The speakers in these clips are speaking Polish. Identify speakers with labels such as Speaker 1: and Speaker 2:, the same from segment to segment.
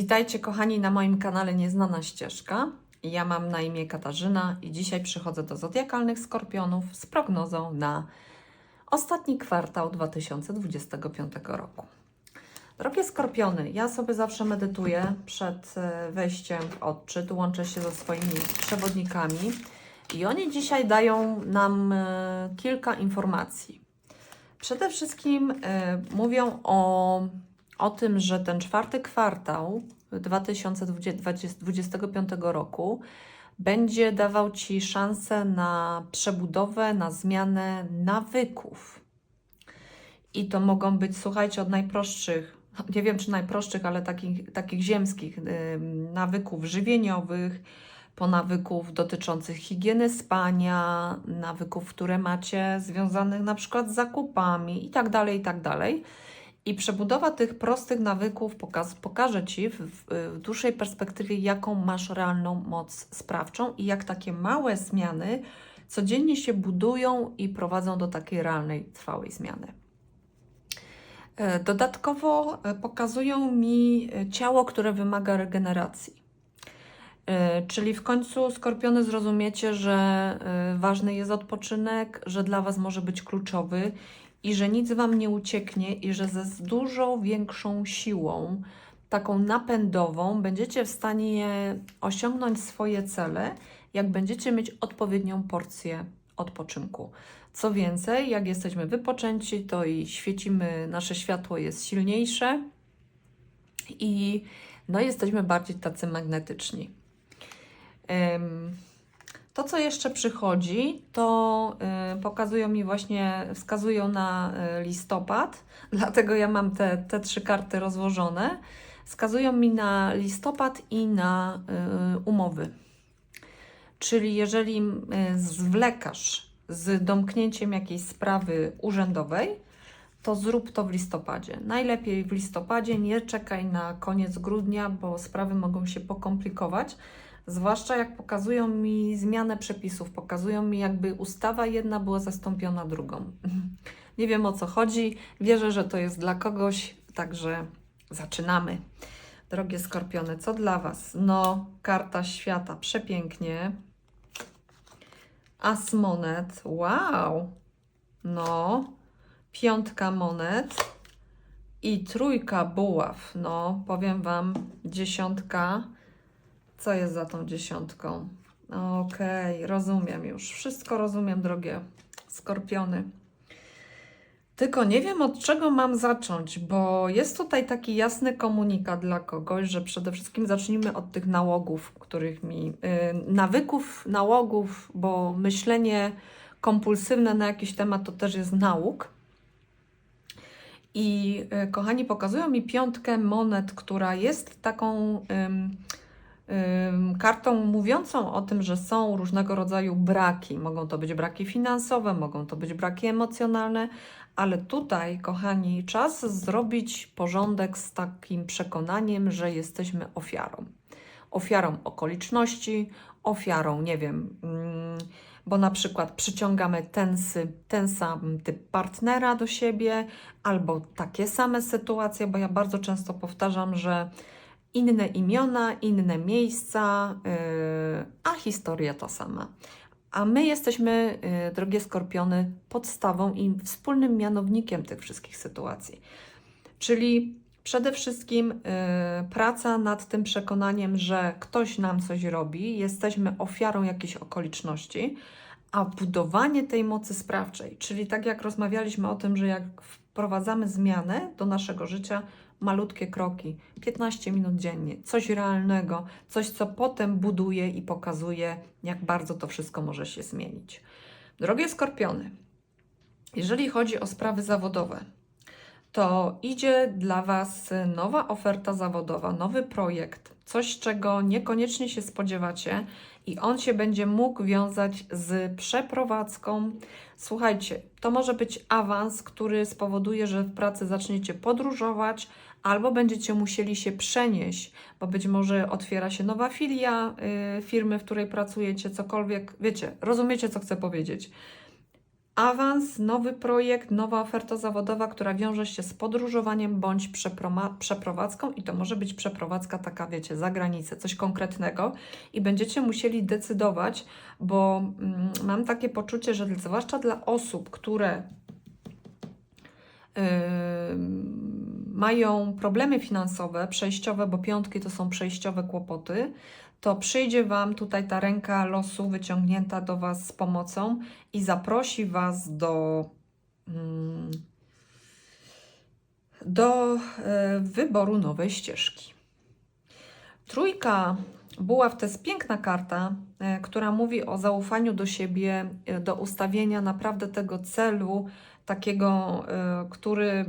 Speaker 1: Witajcie kochani na moim kanale Nieznana Ścieżka. Ja mam na imię Katarzyna i dzisiaj przychodzę do zodiakalnych skorpionów z prognozą na ostatni kwartał 2025 roku. Drogie skorpiony, ja sobie zawsze medytuję przed e, wejściem w odczyt, łączę się ze swoimi przewodnikami i oni dzisiaj dają nam e, kilka informacji. Przede wszystkim e, mówią o o tym, że ten czwarty kwartał 2025 roku będzie dawał Ci szansę na przebudowę, na zmianę nawyków. I to mogą być, słuchajcie, od najprostszych, nie wiem czy najprostszych, ale takich, takich ziemskich ym, nawyków żywieniowych, po nawyków dotyczących higieny spania, nawyków, które macie związanych na przykład z zakupami i tak dalej, i przebudowa tych prostych nawyków pokaże Ci w, w, dłuższej perspektywie, jaką masz realną moc sprawczą i jak takie małe zmiany codziennie się budują i prowadzą do takiej realnej, trwałej zmiany. E, Dodatkowo e, pokazują mi e, ciało, które wymaga regeneracji. Czyli w końcu skorpiony zrozumiecie, że ważny jest odpoczynek, że dla Was może być kluczowy i że nic Wam nie ucieknie i że ze z dużo większą siłą, taką napędową, będziecie w stanie osiągnąć swoje cele, jak będziecie mieć odpowiednią porcję odpoczynku. Co więcej, jak jesteśmy wypoczęci, to i świecimy, nasze światło jest silniejsze i no, jesteśmy bardziej tacy magnetyczni. Em, to, co jeszcze przychodzi, to y, pokazują mi właśnie, wskazują na y, listopad, dlatego ja mam te, te trzy karty rozłożone. Wskazują mi na listopad i na y, umowy. Czyli jeżeli zwlekasz z domknięciem jakiejś sprawy urzędowej, to zrób to w listopadzie. Najlepiej w listopadzie, nie czekaj na koniec grudnia, bo sprawy mogą się pokomplikować. Zwłaszcza jak pokazują mi zmianę przepisów, pokazują mi jakby ustawa jedna była zastąpiona drugą. Nie wiem o co chodzi, wierzę, że to jest dla kogoś, także zaczynamy. Drogie skorpiony, co dla Was? No, karta świata, przepięknie. As monet, wow! No, piątka monet i trójka buław. No, powiem Wam, dziesiątka. Co jest za tą dziesiątką? Okej, rozumiem już. Wszystko rozumiem, drogie skorpiony. Tylko nie wiem od czego mam zacząć, bo jest tutaj taki jasny komunikat dla kogoś, że przede wszystkim zacznijmy od tych nałogów, których mi, yy, nawyków, nałogów, bo myślenie kompulsywne na jakiś temat to też jest nauk. I yy, kochani, pokazują mi piątkę monet, która jest taką. Yy, kartą mówiącą o tym, że są różnego rodzaju braki. Mogą to być braki finansowe, mogą to być braki emocjonalne, ale tutaj, kochani, czas zrobić porządek z takim przekonaniem, że jesteśmy ofiarą. Ofiarą okoliczności, ofiarą, nie wiem, mm, bo na przykład przyciągamy ten, ten sam typ partnera do siebie, albo takie same sytuacje, bo ja bardzo często powtarzam, że inne imiona, inne miejsca, yy, a historia ta sama. A my jesteśmy, yy, drogie skorpiony, podstawą i wspólnym mianownikiem tych wszystkich sytuacji. Czyli przede wszystkim yy, praca nad tym przekonaniem, że ktoś nam coś robi, jesteśmy ofiarą jakiejś okoliczności, a budowanie tej mocy sprawczej, czyli tak jak rozmawialiśmy o tym, że jak wprowadzamy zmianę do naszego życia, malutkie kroki, 15 minut dziennie, coś realnego, coś, co potem buduje i pokazuje, jak bardzo to wszystko może się zmienić. Drogie skorpiony, jeżeli chodzi o sprawy zawodowe, to idzie dla Was nowa oferta zawodowa, nowy projekt, coś, czego niekoniecznie się spodziewacie, i on się będzie mógł wiązać z przeprowadzką. Słuchajcie, to może być awans, który spowoduje, że w pracy zaczniecie podróżować, albo będziecie musieli się przenieść, bo być może otwiera się nowa filia y, firmy, w której pracujecie, cokolwiek. Wiecie, rozumiecie, co chcę powiedzieć. awans, nowy projekt, nowa oferta zawodowa, która wiąże się z podróżowaniem bądź przeprowadzką i to może być przeprowadzka taka, wiecie, za granicę, coś konkretnego i będziecie musieli decydować, bo mm, mam takie poczucie, że zwłaszcza dla osób, które yy, mają problemy finansowe, przejściowe, bo piątki to są przejściowe kłopoty, to przyjdzie Wam tutaj ta ręka losu wyciągnięta do Was z pomocą i zaprosi Was do, mm, do e, wyboru nowej ścieżki. Trójka buław to jest piękna karta, e, która mówi o zaufaniu do siebie, e, do ustawienia naprawdę tego celu, takiego, który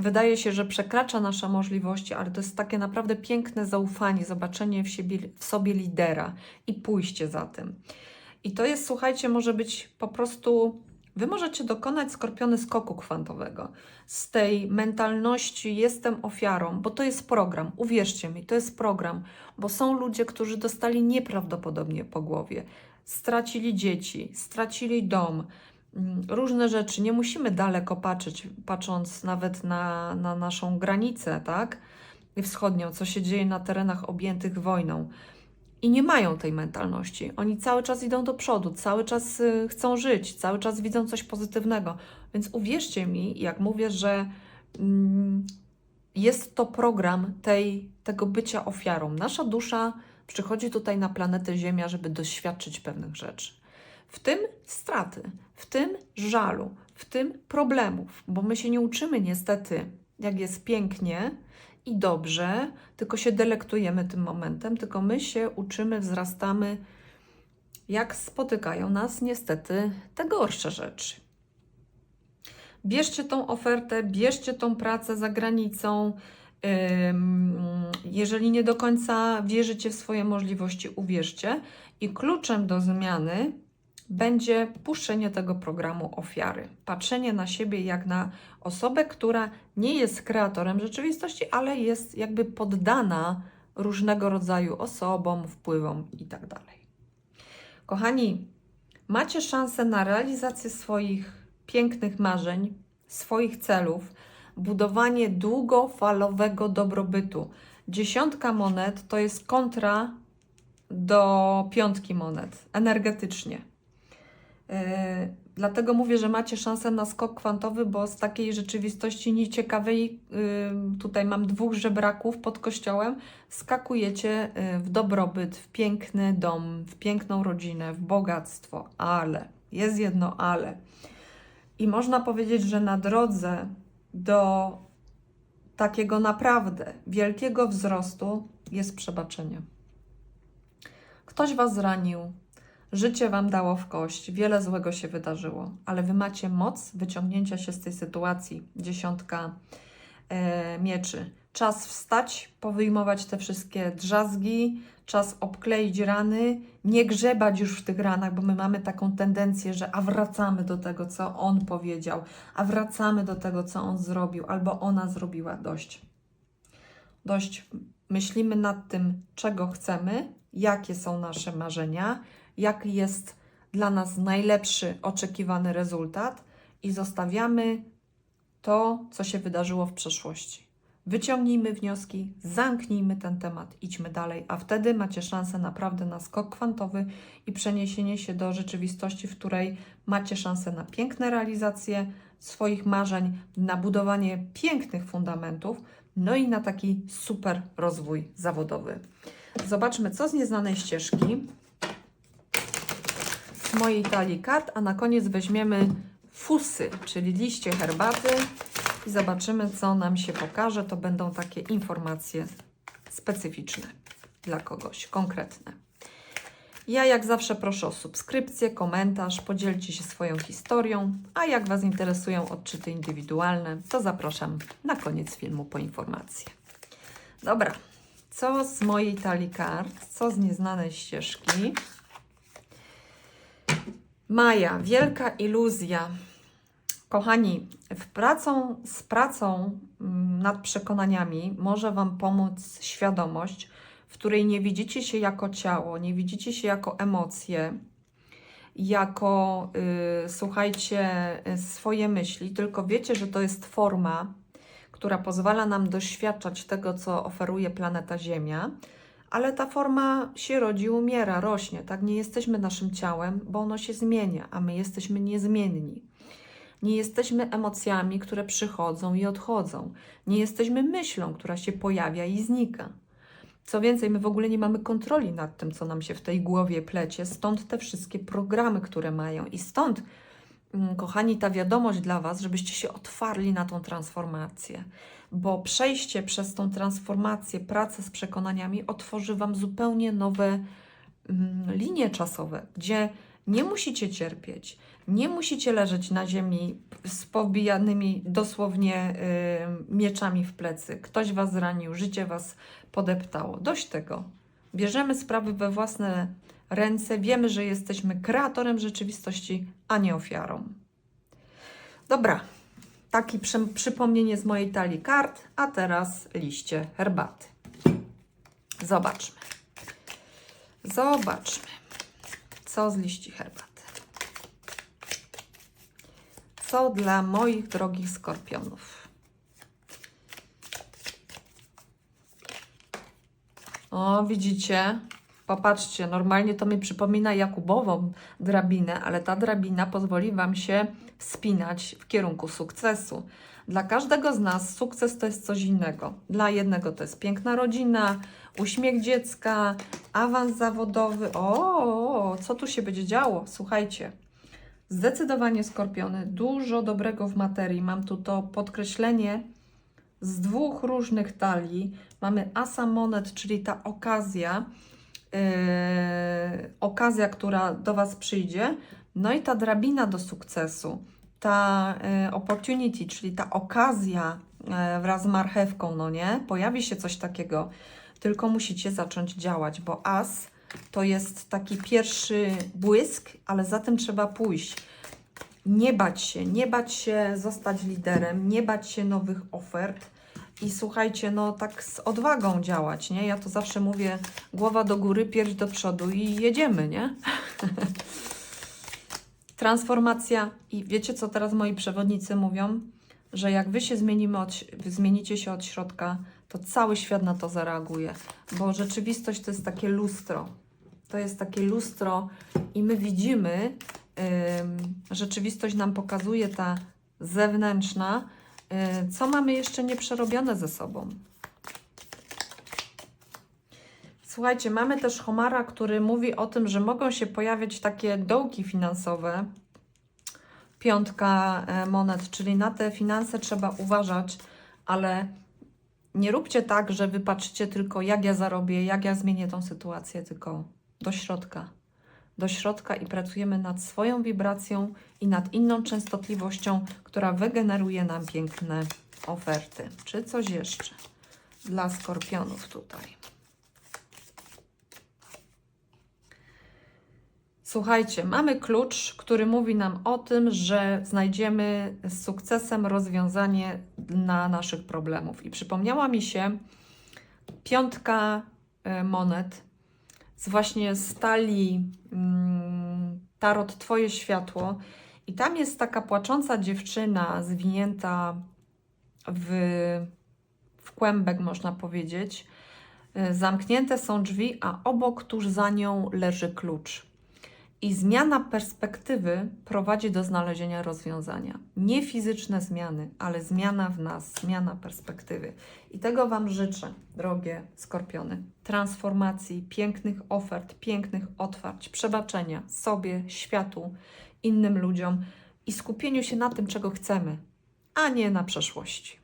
Speaker 1: wydaje się, że przekracza nasze możliwości, ale to jest takie naprawdę piękne zaufanie, zobaczenie w, siebie, w sobie lidera i pójście za tym. I to jest, słuchajcie, może być po prostu. Wy możecie dokonać skorpiony skoku kwantowego z tej mentalności jestem ofiarą, bo to jest program, uwierzcie mi, to jest program, bo są ludzie, którzy dostali nieprawdopodobnie po głowie, stracili dzieci, stracili dom, różne rzeczy. Nie musimy daleko patrzeć, patrząc nawet na, na naszą granicę, tak? Wschodnią, co się dzieje na terenach objętych wojną. I nie mają tej mentalności. Oni cały czas idą do przodu, cały czas y, chcą żyć, cały czas widzą coś pozytywnego. Więc uwierzcie mi, jak mówię, że mm, jest to program tej, tego bycia ofiarą. Nasza dusza przychodzi tutaj na planetę Ziemia, żeby doświadczyć pewnych rzeczy. W tym straty, w tym żalu, w tym problemów, bo my się nie uczymy niestety, jak jest pięknie i dobrze, tylko się delektujemy tym momentem, tylko my się uczymy, wzrastamy, jak spotykają nas niestety te gorsze rzeczy. Bierzcie tą ofertę, bierzcie tą pracę za granicą. Jeżeli nie do końca wierzycie w swoje możliwości, uwierzcie. I kluczem do zmiany będzie puszczenie tego programu ofiary. Patrzenie na siebie jak na osobę, która nie jest kreatorem rzeczywistości, ale jest jakby poddana różnego rodzaju osobom, wpływom itd. Kochani, macie szansę na realizację swoich pięknych marzeń, swoich celów, budowanie długofalowego dobrobytu. Dziesiątka monet to jest kontra do piątki monet energetycznie. Yy, dlatego mówię, że macie szansę na skok kwantowy, bo z takiej rzeczywistości nieciekawej, yy, tutaj mam dwóch żebraków pod kościołem, skakujecie yy, w dobrobyt, w piękny dom, w piękną rodzinę, w bogactwo, ale jest jedno ale. I można powiedzieć, że na drodze do takiego naprawdę wielkiego wzrostu jest przebaczenie. Ktoś Was zranił, życie Wam dało w kość, wiele złego się wydarzyło, ale Wy macie moc wyciągnięcia się z tej sytuacji. Dziesiątka e, mieczy. Czas wstać, powyjmować te wszystkie drzazgi, czas obkleić rany, nie grzebać już w tych ranach, bo my mamy taką tendencję, że a wracamy do tego, co on powiedział, a wracamy do tego, co on zrobił, albo ona zrobiła. Dość. Dość. Myślimy nad tym, czego chcemy, jakie są nasze marzenia, jaki jest dla nas najlepszy oczekiwany rezultat i zostawiamy to, co się wydarzyło w przeszłości. Wyciągnijmy wnioski, zamknijmy ten temat, idźmy dalej, a wtedy macie szansę naprawdę na skok kwantowy i przeniesienie się do rzeczywistości, w której macie szansę na piękne realizacje swoich marzeń, na budowanie pięknych fundamentów, no i na taki super rozwój zawodowy. Zobaczmy, co z nieznanej ścieżki mojej talii kart, a na koniec weźmiemy fusy, czyli liście herbaty i zobaczymy, co nam się pokaże. To będą takie informacje specyficzne dla kogoś, konkretne. Ja jak zawsze proszę o subskrypcję, komentarz, podzielcie się swoją historią, a jak Was interesują odczyty indywidualne, to zapraszam na koniec filmu po informacje. Dobra, co z mojej talii kart, co z nieznanej ścieżki? Maja, wielka iluzja. Kochani, w pracą, z pracą mm, nad przekonaniami może Wam pomóc świadomość, w której nie widzicie się jako ciało, nie widzicie się jako emocje, jako, y, słuchajcie, y, swoje myśli, tylko wiecie, że to jest forma, która pozwala nam doświadczać tego, co oferuje planeta Ziemia, ale ta forma się rodzi, umiera, rośnie, tak? Nie jesteśmy naszym ciałem, bo ono się zmienia, a my jesteśmy niezmienni. Nie jesteśmy emocjami, które przychodzą i odchodzą. Nie jesteśmy myślą, która się pojawia i znika. Co więcej, my w ogóle nie mamy kontroli nad tym, co nam się w tej głowie plecie, stąd te wszystkie programy, które mają. I stąd, mm, kochani, ta wiadomość dla Was, żebyście się otwarli na tą transformację, bo przejście przez tą transformację, pracę z przekonaniami otworzy Wam zupełnie nowe mm, linie czasowe, gdzie nie musicie cierpieć, nie musicie leżeć na ziemi z pobijanymi dosłownie y, mieczami w plecy. Ktoś was zranił, życie was podeptało. Dość tego. Bierzemy sprawy we własne ręce, wiemy, że jesteśmy kreatorem rzeczywistości, a nie ofiarą. Dobra, takie przy, przypomnienie z mojej talii kart, a teraz liście herbaty. Zobaczmy. Zobaczmy, co z liści herbaty. Co dla moich drogich skorpionów? O, widzicie? Popatrzcie, normalnie to mi przypomina Jakubową drabinę, ale ta drabina pozwoli Wam się wspinać w kierunku sukcesu. Dla każdego z nas sukces to jest coś innego. Dla jednego to jest piękna rodzina, uśmiech dziecka, awans zawodowy. O, co tu się będzie działo? Słuchajcie, Zdecydowanie skorpiony, dużo dobrego w materii. Mam tu to podkreślenie z dwóch różnych talii. Mamy asa monet, czyli ta okazja, yy, okazja, która do Was przyjdzie. No i ta drabina do sukcesu, ta yy, opportunity, czyli ta okazja yy, wraz z marchewką, no nie? Pojawi się coś takiego, tylko musicie zacząć działać, bo as to jest taki pierwszy błysk, ale za tym trzeba pójść. Nie bać się, nie bać się zostać liderem, nie bać się nowych ofert i słuchajcie, no tak z odwagą działać, nie? Ja to zawsze mówię, głowa do góry, pierś do przodu i jedziemy, nie? Transformacja i wiecie, co teraz moi przewodnicy mówią? Że jak wy się zmienimy od, zmienicie się od środka, to cały świat na to zareaguje, bo rzeczywistość to jest takie lustro. To jest takie lustro i my widzimy, rzeczywistość nam pokazuje ta zewnętrzna, y, co mamy jeszcze nieprzerobione ze sobą. Słuchajcie, mamy też Homara, który mówi o tym, że mogą się pojawiać takie dołki finansowe. Piątka e, monet, czyli na te finanse trzeba uważać, ale nie róbcie tak, że wypatrzycie tylko, jak ja zarobię, jak ja zmienię tą sytuację, tylko do środka do środka i pracujemy nad swoją wibracją i nad inną częstotliwością, która wygeneruje nam piękne oferty. Czy coś jeszcze dla skorpionów tutaj? Słuchajcie, mamy klucz, który mówi nam o tym, że znajdziemy z sukcesem rozwiązanie na naszych problemów. I przypomniała mi się piątka e, monet, z właśnie stali mm, tarot Twoje światło i tam jest taka płacząca dziewczyna zwinięta w, w kłębek, można powiedzieć. E, zamknięte są drzwi, a obok, tuż za nią leży klucz. I zmiana perspektywy prowadzi do znalezienia rozwiązania. Nie fizyczne zmiany, ale zmiana w nas, zmiana perspektywy. I tego Wam życzę, drogie skorpiony. Transformacji, pięknych ofert, pięknych otwarć, przebaczenia sobie, światu, innym ludziom i skupieniu się na tym, czego chcemy, a nie na przeszłości.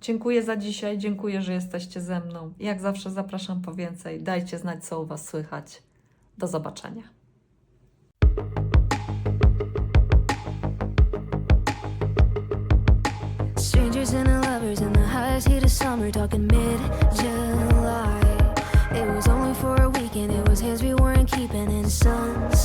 Speaker 1: Dziękuję za dzisiaj, dziękuję, że jesteście ze mną. Jak zawsze zapraszam po więcej. Dajcie znać, co u Was słychać. Do zobaczenia.
Speaker 2: haters and the lovers and the highest heat of summer, talking mid July. It was only for a weekend, it was his we weren't keeping in suns.